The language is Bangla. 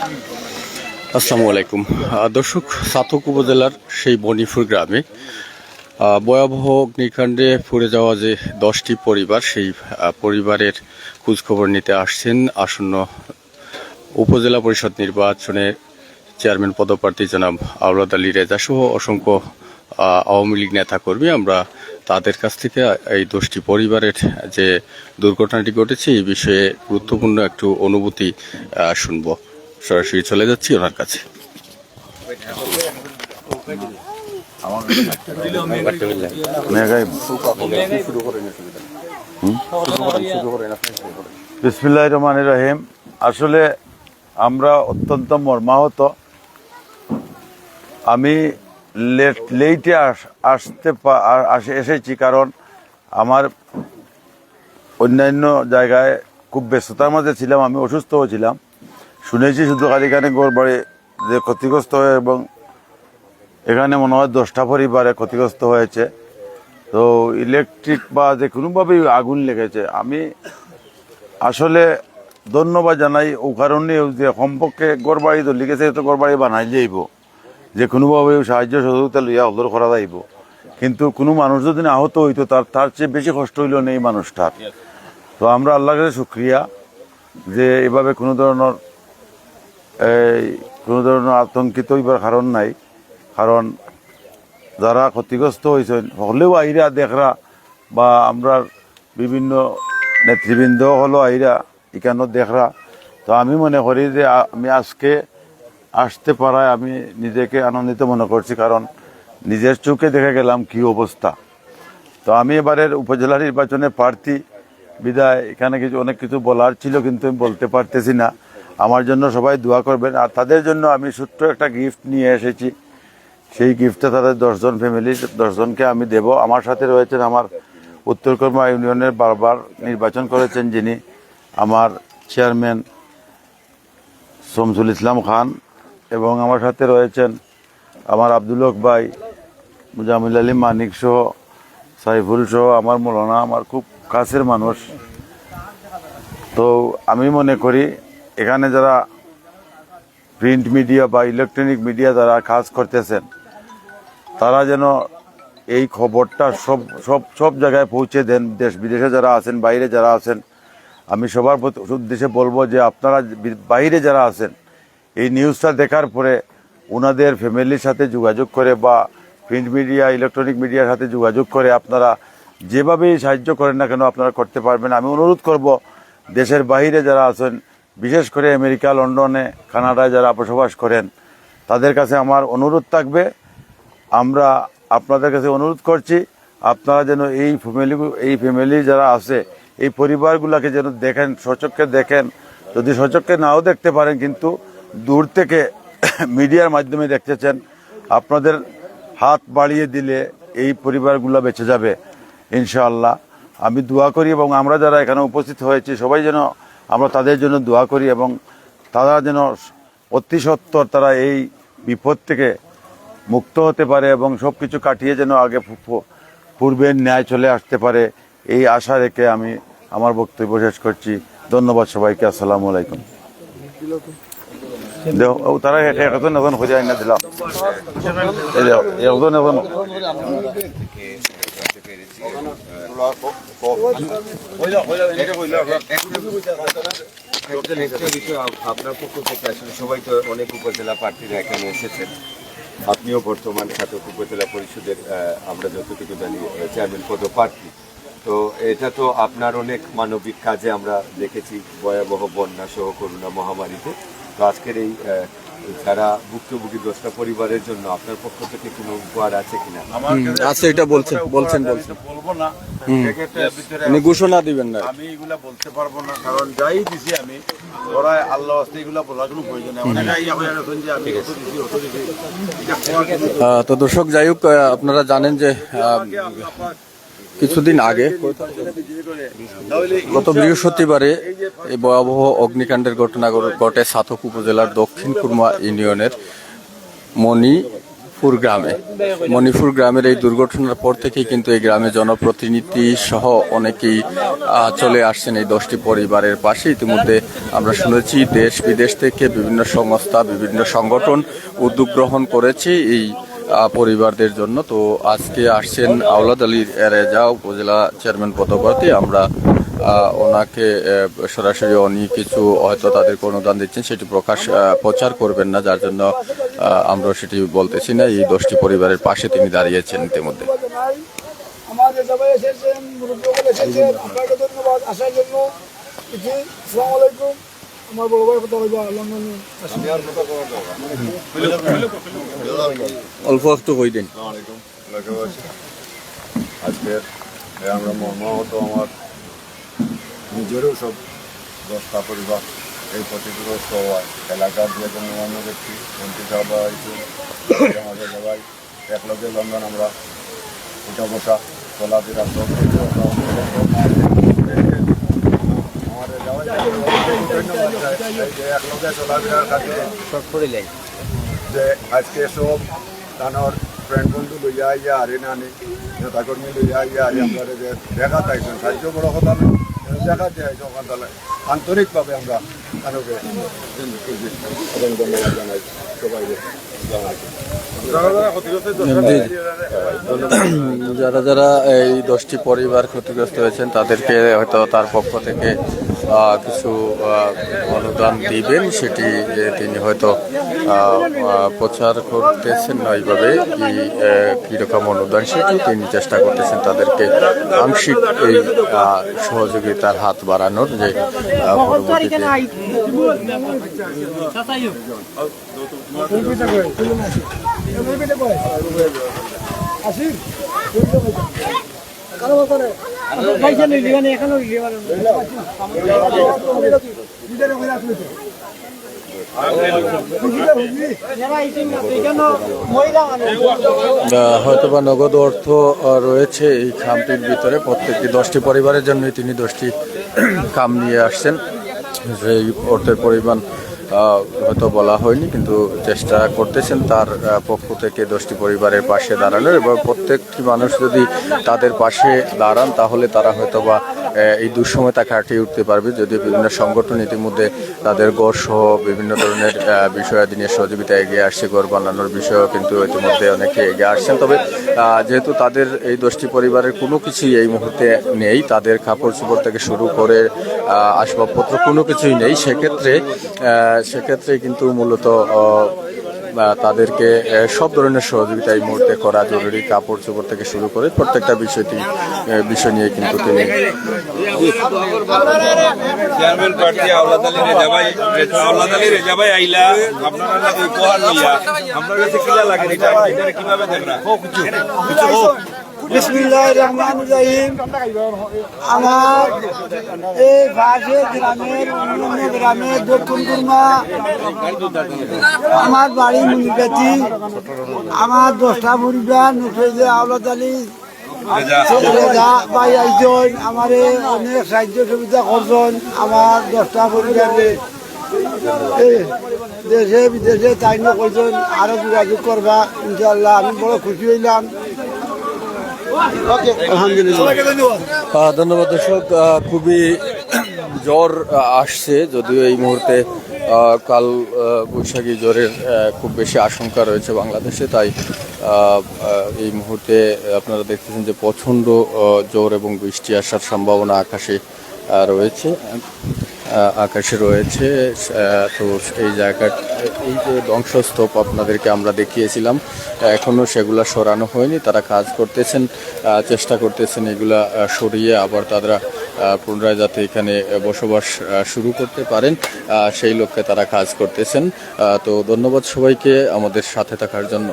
আসসালামু আলাইকুম। দর্শক, সাতক উপজেলার সেই বনিপুর গ্রামে ভয়াবহ অগ্নিকাণ্ডে পুড়ে যাওয়া যে দশটি পরিবার, সেই পরিবারের খোঁজখবর নিতে আসছেন আসন্ন উপজেলা পরিষদ নির্বাচনে চেয়ারম্যান পদপ্রার্থী জনাব আওলাদ আলী রেজা সহ অসংখ্য আওয়ামী লীগ নেতা কর্মী আমরা তাদের কাছ থেকে এই দশটি পরিবারের যে দুর্ঘটনাটি ঘটেছে, এই বিষয়ে গুরুত্বপূর্ণ একটু অনুভূতি শুনব। সরাসরি চলে যাচ্ছি ওনার কাছে। বিসমিল্লাহ রহমান রহিম। আসলে আমরা অত্যন্ত মর্মাহত। আমি লেট আস- আসতে আসে এসেছি কারণ আমার অন্যান্য জায়গায় খুব ব্যস্ততার মাঝে ছিলাম, আমি অসুস্থ ছিলাম। শুনেছি শুধু কালীখানে গোর বাড়ি যে ক্ষতিগ্রস্ত হয়ে এবং এখানে মনে হয় দশটা পরিবারে ক্ষতিগ্রস্ত হয়েছে। তো ইলেকট্রিক বা যে কোনোভাবেই আগুন লেগেছে, আমি আসলে ধন্যবাদ জানাই। ও কারণে যে সম্পর্কে গড়বাড়ি তো লিখেছে তো গড়বাড়ি বানাই যাইব। যে কোনোভাবে সাহায্য সহযোগিতা লইয়া হলর করা যাইব। কিন্তু কোনো মানুষ যদি আহত হইতো, তার তার চেয়ে বেশি কষ্ট হইল না এই মানুষটার। তো আমরা আল্লাহর কাছে শুক্রিয়া যে এভাবে কোনো ধরনের এই কোনো ধরনের আতঙ্কিত হইবার কারণ নাই। কারণ যারা ক্ষতিগ্রস্ত হয়েছেন হলেও আইরা দেখরা বা আমরা বিভিন্ন নেতৃবৃন্দ হলো আইরা এখানে দেখরা তো আমি মনে করি যে আমি আজকে আসতে পারায় আমি নিজেকে আনন্দিত মনে করছি কারণ নিজের চোখে দেখে গেলাম কি অবস্থা। তো আমি এবারের উপজেলা নির্বাচনে প্রার্থী বিদায়, এখানে কিছু অনেক কিছু বলার ছিল, কিন্তু আমি বলতে পারতেছি না। আমার জন্য সবাই দোয়া করবেন। আর তাদের জন্য আমি ছোট্ট একটা গিফট নিয়ে এসেছি। সেই গিফটটা তাদের দশজন ফ্যামিলি দশজনকে আমি দেব। আমার সাথে রয়েছেন আমার উত্তরকর্মা ইউনিয়নের বারবার নির্বাচন করেছেন যিনি আমার চেয়ারম্যান শমসুল ইসলাম খান এবং আমার সাথে রয়েছেন আমার আব্দুল হক ভাই, মুজামিল আলী মানিক সহ, সাইফুল সহ, আমার মৌলানা, আমার খুব কাছের মানুষ। তো আমি মনে করি এখানে যারা প্রিন্ট মিডিয়া বা ইলেকট্রনিক মিডিয়া যারা কাজ করতেছেন, তারা যেন এই খবরটা সব সব সব জায়গায় পৌঁছে দেন, দেশ বিদেশে যারা আছেন, বাইরে যারা আছেন, আমি সবার উদ্দেশ্যে বলব যে আপনারা বাইরে যারা আছেন, এই নিউজটা দেখার পরে ওনাদের ফ্যামিলির সাথে যোগাযোগ করে বা প্রিন্ট মিডিয়া ইলেকট্রনিক মিডিয়ার সাথে যোগাযোগ করে আপনারা যেভাবেই সাহায্য করেন না কেন আপনারা করতে পারবেন। আমি অনুরোধ করব, দেশের বাইরে যারা আছেন বিশেষ করে আমেরিকা, লন্ডনে, কানাডায় যারা বসবাস করেন, তাদের কাছে আমার অনুরোধ থাকবে। আমরা আপনাদের কাছে অনুরোধ করছি, আপনারা যেন এই ফ্যামিলি এই ফ্যামিলি যারা আছে, এই পরিবারগুলোকে যেন দেখেন, সচক্ষে দেখেন। যদি সচক্ষে নাও দেখতে পারেন, কিন্তু দূর থেকে মিডিয়ার মাধ্যমে দেখতেছেন আপনাদের হাত বাড়িয়ে দিলে এই পরিবারগুলো বেঁচে যাবে, ইনশাআল্লাহ। আমি দোয়া করি এবং আমরা যারা এখানে উপস্থিত হয়েছি, সবাই যেন আমরা তাদের জন্য দোয়া করি এবং তারা যেন অতি সত্বর তারা এই বিপদ থেকে মুক্ত হতে পারে এবং সব কিছু কাটিয়ে যেন আগে পূর্বের ন্যায় চলে আসতে পারে, এই আশা রেখে আমি আমার বক্তব্য শেষ করছি। ধন্যবাদ সবাইকে, আসসালামু আলাইকুম। তারা একজন এখন খুঁজে আইনা দিলাম। এখন আপনার সবাই তো অনেক উপজেলা প্রার্থীরা এখানে এসেছেন আপনিও বর্তমান সাতক উপজেলা পরিষদের আমরা যতটুকু জানি চেয়ারম্যান পদপ্রার্থী তো এটা তো আপনার অনেক মানবিক কাজে আমরা দেখেছি, ভয়াবহ বন্যা সহ করোনা মহামারীতে। তো আজকের এই যারা ভুক্তভোগী দশটা পরিবারের জন্য আপনার পক্ষ থেকে কোনো উপহার আছে কিনা? আচ্ছা এটা বলছেন বলছেন বলছেন। তো বলব না। উনি ঘোষণা দিবেন না। আমি এগুলা বলতে পারব না কারণ যাই দিছি আমি ওরা আল্লাহ আস্তে এগুলা বলার কোনো প্রয়োজন নেই। হয়ে যে আমি দিছি দিছি এটা তো দর্শক যাই হোক আপনারা জানেন যে কিছুদিন আগে, গত বৃহস্পতিবারে এই ভয়াবহ অগ্নিকাণ্ডের ঘটনা ঘটে সাতক উপজেলার দক্ষিণ কুরমা ইউনিয়নের মণি মণিপুর গ্রামে। মণিপুর গ্রামের এই দুর্ঘটনার পর থেকেই কিন্তু এই গ্রামে জনপ্রতিনিধি সহ অনেকেই চলে আসছেন এই দশটি পরিবারের পাশে। ইতিমধ্যে আমরা শুনেছি, দেশ বিদেশ থেকে বিভিন্ন সংস্থা, বিভিন্ন সংগঠন উদ্যোগ গ্রহণ করেছে। এই পরিবারদের জন্য। তো আজকে আসছেন আওলাদ আলীর রেজা উপজেলা চেয়ারম্যান পদপ্রার্থী। আমরা ওনাকে সরাসরি উনি কিছু হয়তো তাদেরকে অনুদান দিচ্ছেন, সেটি প্রকাশ প্রচার করবেন না, যার জন্য আমরা সেটি বলতেছি না। এই দশটি পরিবারের পাশে তিনি দাঁড়িয়েছেন ইতিমধ্যে। আসসালামু আলাইকুম। আমার বড় ভাই কথা বলব লন্ডনে। অল্প একটু হই দিন এই আমরা মর্মাহত আমার নিজেরও সব দশটা পরিবার এই ক্ষতিগ্রস্ত হওয়ায় এলাকার যে কোনো অন্য ব্যক্তি মন্ত্রী সাহেব হয়েছে আমাদের সবাই একলগে লন্ডন আমরা উঠা বসা চলাফেরা সব কিছু আমরা অংশগ্রহণ করলাম। আমাদের যাওয়াই ধন্যবাদ জানাই। এই যে যে আজকে সব তানোর ফ্রেন্ড বন্ধু লইয়া আইয়া আরে নানি নেতা কর্মী লইয়া আইয়া আরে আমরা যে দেখা তাইছেন সাহায্য বড় কথা নয় দেখা যায় সকাল তাহলে আন্তরিকভাবে আমরা তানোকে যারা যারা এই দশটি পরিবার ক্ষতিগ্রস্ত হয়েছেন, তাদেরকে হয়তো তার পক্ষ থেকে কিছু অনুদান দিবেন সেটি তিনি হয়তো প্রচার করতেছেন না এইভাবে কি কীরকম অনুদান সেটি তিনি চেষ্টা করতেছেন তাদেরকে আংশিক এই সহযোগিতার হাত বাড়ানোর যে দিবানি আহ, হয়তোবা নগদ অর্থ রয়েছে এই খামটির ভিতরে। প্রত্যেকটি দশটি পরিবারের জন্য তিনি দশটি খাম নিয়ে আসছেন। সেই অর্থের পরিমাণ হয়তো বলা হয়নি কিন্তু চেষ্টা করতেছেন তার পক্ষ থেকে দশটি পরিবারের পাশে দাঁড়ানোর এবং প্রত্যেকটি মানুষ যদি তাদের পাশে দাঁড়ান তাহলে তারা হয়তোবা আহ, এই দুঃসময়তা কাটিয়ে উঠতে পারবে যদি বিভিন্ন সংগঠন ইতিমধ্যে তাদের গড় সহ বিভিন্ন ধরনের আহ, বিষয়াদি নিয়ে সহযোগিতা এগিয়ে আসছে গড় বানানোর বিষয়েও কিন্তু ইতিমধ্যে অনেকে এগিয়ে আসছেন। তবে যেহেতু তাদের এই দশটি পরিবারের কোনো কিছুই এই মুহূর্তে নেই তাদের কাপড় চোপড় থেকে শুরু করে আসবাবপত্র কোনো কিছুই নেই সেক্ষেত্রে সেক্ষেত্রে কিন্তু মূলত তাদেরকে সব ধরনের সহযোগিতা এই মুহূর্তে করা জরুরি কাপড় চোপড় থেকে শুরু করে প্রত্যেকটা বিষয়টি বিষয় নিয়ে কিন্তু তিনি চেয়ারম্যান প্রার্থী আওলাদ আলী রেজাভাই আওলাদ আলী রেজাভাই আইলা আপনারা লাগে উপহার লইয়া আপনার কাছে কিলা লাগে এটা এটা কীভাবে দেখরা? কিছু হোক। বিসমিল্লাহ রহমান রহিম। আমার এই গ্রামের অন্যান্য দক্ষিণ কুর্মা, আমার বাড়ি মুনিগাতি আমার দশটা পরিবার নফেজে আওলাদ আলী ভাই আইজন, আমার অনেক সাহায্য সুবিধা করছেন আমার দশটা পরিবারে। দেশে বিদেশে তাই করছেন, আরও যোগাযোগ করবা ইনশাল্লাহ আমি বড় খুশি হইলাম। আলহামদুলিল্লাহ ধন্যবাদ। দর্শক। খুবই জ্বর আসছে যদিও এই মুহূর্তে কাল বৈশাখী জ্বরের খুব বেশি আশঙ্কা রয়েছে বাংলাদেশে তাই এই মুহূর্তে আপনারা দেখতেছেন যে প্রচণ্ড জ্বর এবং বৃষ্টি আসার সম্ভাবনা আকাশে রয়েছে। আকাশে রয়েছে তো এই জায়গা, এই যে ধ্বংসস্তূপ আপনাদেরকে আমরা দেখিয়েছিলাম এখনও সেগুলা সরানো হয়নি, তারা কাজ করতেছেন চেষ্টা করতেছেন এগুলা সরিয়ে আবার তারা পুনরায় যাতে এখানে বসবাস শুরু করতে পারেন সেই লক্ষ্যে তারা কাজ করতেছেন তো ধন্যবাদ সবাইকে আমাদের সাথে থাকার জন্য।